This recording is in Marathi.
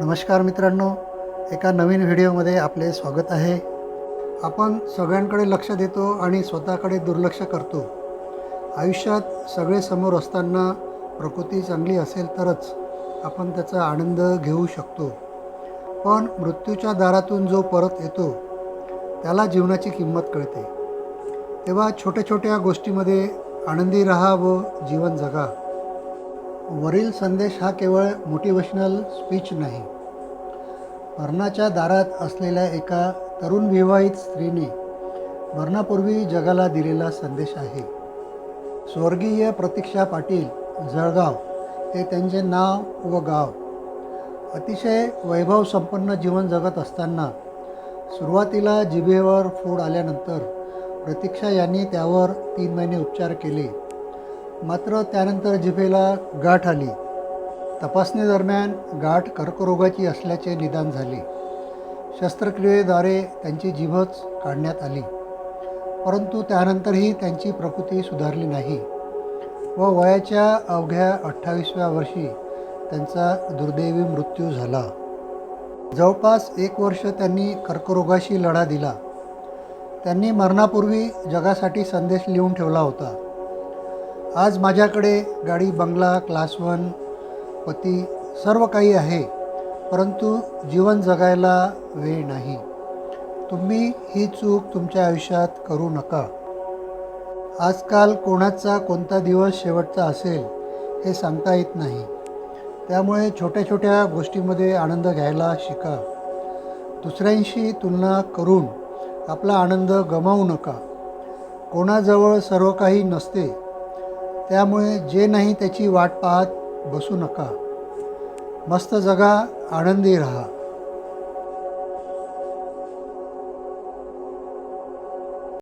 नमस्कार मित्रांनो एका नवीन व्हिडिओमध्ये आपले स्वागत आहे. आपण सगळ्यांकडे लक्ष देतो आणि स्वतःकडे दुर्लक्ष करतो. आयुष्यात सगळे समोर असताना प्रकृती चांगली असेल तरच आपण त्याचा आनंद घेऊ शकतो. पण मृत्यूच्या दारातून जो परत येतो त्याला जीवनाची किंमत कळते. तेव्हा छोट्या छोट्या गोष्टीमध्ये आनंदी राहा व जीवन जगा. वरील संदेश हा केवळ मोटिवेशनल स्पीच नाही. मरणाच्या दारात असलेल्या एका तरुण विवाहित स्त्रीने मरणापूर्वी जगाला दिलेला संदेश आहे. स्वर्गीय प्रतीक्षा पाटील जळगाव हे त्यांचे नाव व गाव. अतिशय वैभव संपन्न जीवन जगत असताना सुरुवातीला जिभेवर फोड आल्यानंतर प्रतीक्षा यांनी त्यावर तीन महिने उपचार केले. मात्र त्यानंतर जिभेला गाठ आली. तपासणीदरम्यान गाठ कर्करोगाची असल्याचे निदान झाले. शस्त्रक्रियेद्वारे त्यांची जिभच काढण्यात आली. परंतु त्यानंतरही त्यांची प्रकृती सुधारली नाही व वयाच्या अवघ्या अठ्ठावीसव्या वर्षी त्यांचा दुर्दैवी मृत्यू झाला. जवळपास एक वर्ष त्यांनी कर्करोगाशी लढा दिला. त्यांनी मरणापूर्वी जगासाठी संदेश लिहून ठेवला होता. आज माझ्याकडे गाडी बंगला क्लास वन पती सर्व काही आहे परंतु जीवन जगायला वेळ नाही. तुम्ही ही चूक तुमच्या आयुष्यात करू नका. आजकाल कोणाचा कोणता दिवस शेवटचा असेल हे सांगता येत नाही. त्यामुळे छोट्या छोट्या गोष्टीमध्ये आनंद घ्यायला शिका. दुसऱ्यांशी तुलना करून आपला आनंद गमावू नका. कोणाजवळ सर्व काही नसते त्यामुळे जे नाही त्याची वाट पाहत बसू नका. मस्त जगा आनंदी राहा.